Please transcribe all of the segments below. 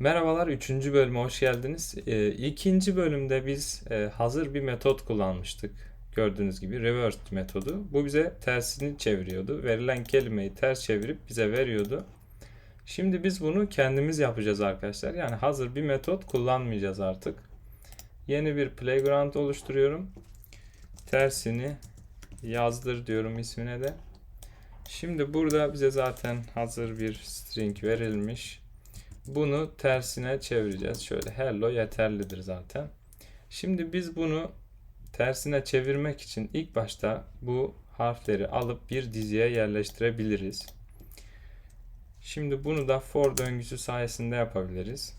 Merhabalar, 3. bölüme hoş geldiniz. Ee, ikinci bölümde biz e, hazır bir metot kullanmıştık. Gördüğünüz gibi reversed metodu. Bu bize tersini çeviriyordu. Verilen kelimeyi ters çevirip bize veriyordu. Şimdi biz bunu kendimiz yapacağız arkadaşlar. Yani hazır bir metot kullanmayacağız artık. Yeni bir playground oluşturuyorum. Tersini yazdır diyorum ismine de. Şimdi burada bize zaten hazır bir string verilmiş. Bunu tersine çevireceğiz. Şöyle hello yeterlidir zaten. Şimdi biz bunu tersine çevirmek için ilk başta bu harfleri alıp bir diziye yerleştirebiliriz. Şimdi bunu da for döngüsü sayesinde yapabiliriz.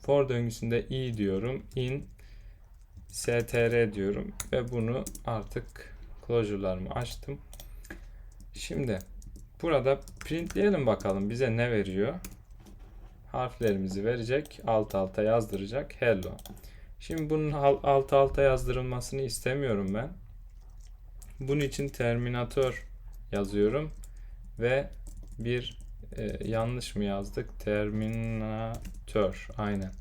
For döngüsünde i diyorum. in str diyorum ve bunu artık closure'larımı açtım. Şimdi burada printleyelim bakalım bize ne veriyor harflerimizi verecek. Alt alta yazdıracak. Hello. Şimdi bunun alt alta yazdırılmasını istemiyorum ben. Bunun için terminator yazıyorum ve bir e, yanlış mı yazdık? Terminator. Aynen.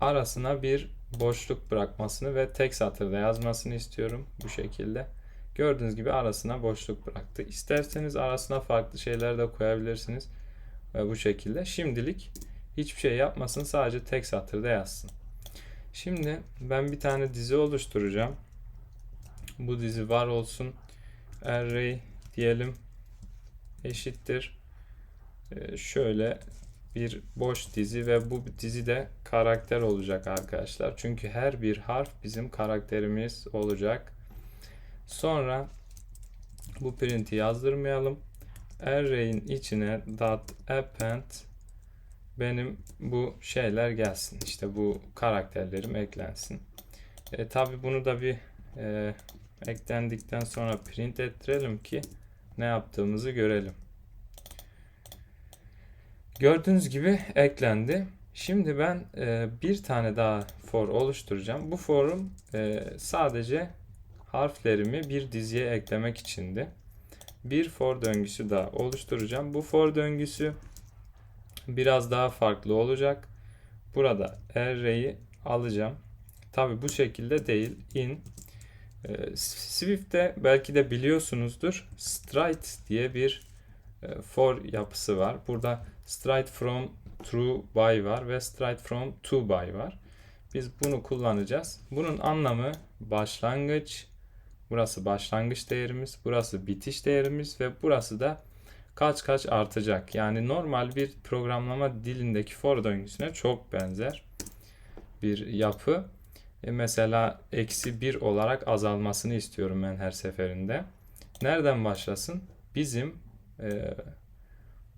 Arasına bir boşluk bırakmasını ve tek satırda yazmasını istiyorum bu şekilde. Gördüğünüz gibi arasına boşluk bıraktı. İsterseniz arasına farklı şeyler de koyabilirsiniz. Ve bu şekilde şimdilik hiçbir şey yapmasın sadece tek satırda yazsın. Şimdi ben bir tane dizi oluşturacağım. Bu dizi var olsun. Array diyelim eşittir. Ee, şöyle bir boş dizi ve bu dizide karakter olacak arkadaşlar. Çünkü her bir harf bizim karakterimiz olacak. Sonra bu print'i yazdırmayalım array'in içine dot append benim bu şeyler gelsin. İşte bu karakterlerim eklensin. E, Tabi bunu da bir e, eklendikten sonra print ettirelim ki ne yaptığımızı görelim. Gördüğünüz gibi eklendi. Şimdi ben e, bir tane daha for oluşturacağım. Bu forum e, sadece harflerimi bir diziye eklemek içindi bir for döngüsü daha oluşturacağım. Bu for döngüsü biraz daha farklı olacak. Burada array'i alacağım. Tabi bu şekilde değil. In e, Swift'te belki de biliyorsunuzdur. Stride diye bir e, for yapısı var. Burada stride from true by var ve stride from to by var. Biz bunu kullanacağız. Bunun anlamı başlangıç, Burası başlangıç değerimiz, burası bitiş değerimiz ve burası da kaç kaç artacak. Yani normal bir programlama dilindeki for döngüsüne çok benzer bir yapı. E mesela eksi 1 olarak azalmasını istiyorum ben her seferinde. Nereden başlasın? Bizim e,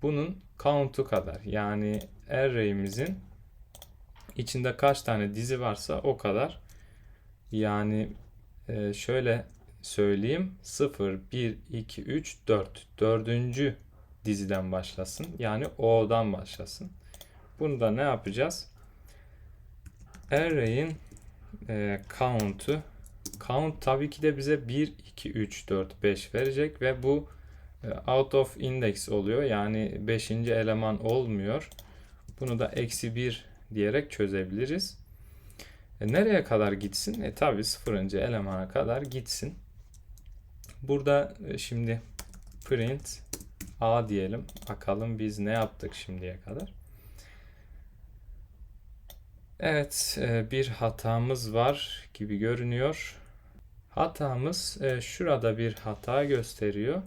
bunun count'u kadar yani array'imizin içinde kaç tane dizi varsa o kadar. Yani e, şöyle söyleyeyim. 0, 1, 2, 3, 4. Dördüncü diziden başlasın. Yani O'dan başlasın. Bunu da ne yapacağız? Array'in e, count'u count tabii ki de bize 1, 2, 3, 4, 5 verecek ve bu e, out of index oluyor. Yani 5. eleman olmuyor. Bunu da eksi 1 diyerek çözebiliriz. E, nereye kadar gitsin? E tabi 0. elemana kadar gitsin. Burada e, şimdi print a diyelim. Bakalım biz ne yaptık şimdiye kadar. Evet e, bir hatamız var gibi görünüyor. Hatamız e, şurada bir hata gösteriyor.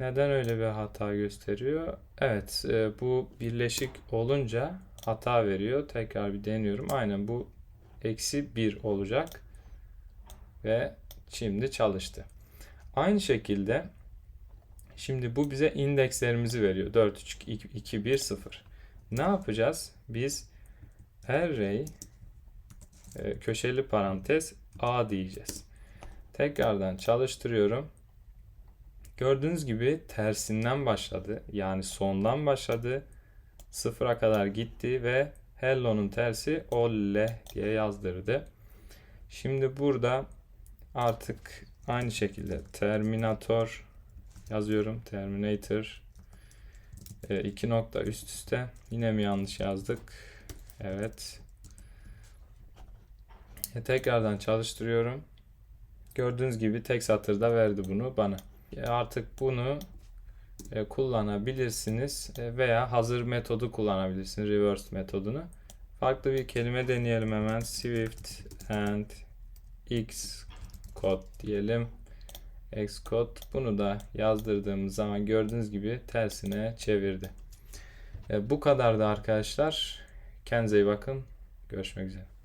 Neden öyle bir hata gösteriyor? Evet bu birleşik olunca hata veriyor. Tekrar bir deniyorum. Aynen bu eksi 1 olacak. Ve Şimdi çalıştı. Aynı şekilde şimdi bu bize indekslerimizi veriyor. 4, 3, 2, 1, 0. Ne yapacağız? Biz array e, köşeli parantez a diyeceğiz. Tekrardan çalıştırıyorum. Gördüğünüz gibi tersinden başladı. Yani sondan başladı. Sıfıra kadar gitti ve hello'nun tersi olle diye yazdırdı. Şimdi burada artık aynı şekilde Terminator yazıyorum. Terminator E, iki nokta üst üste. Yine mi yanlış yazdık? Evet. E, tekrardan çalıştırıyorum. Gördüğünüz gibi tek satırda verdi bunu bana. E, artık bunu e, kullanabilirsiniz E, veya hazır metodu kullanabilirsiniz. Reverse metodunu. Farklı bir kelime deneyelim hemen. Swift and Xcode diyelim. Xcode. Bunu da yazdırdığımız zaman gördüğünüz gibi tersine çevirdi. E, bu kadardı arkadaşlar. Kendinize iyi bakın. Görüşmek üzere.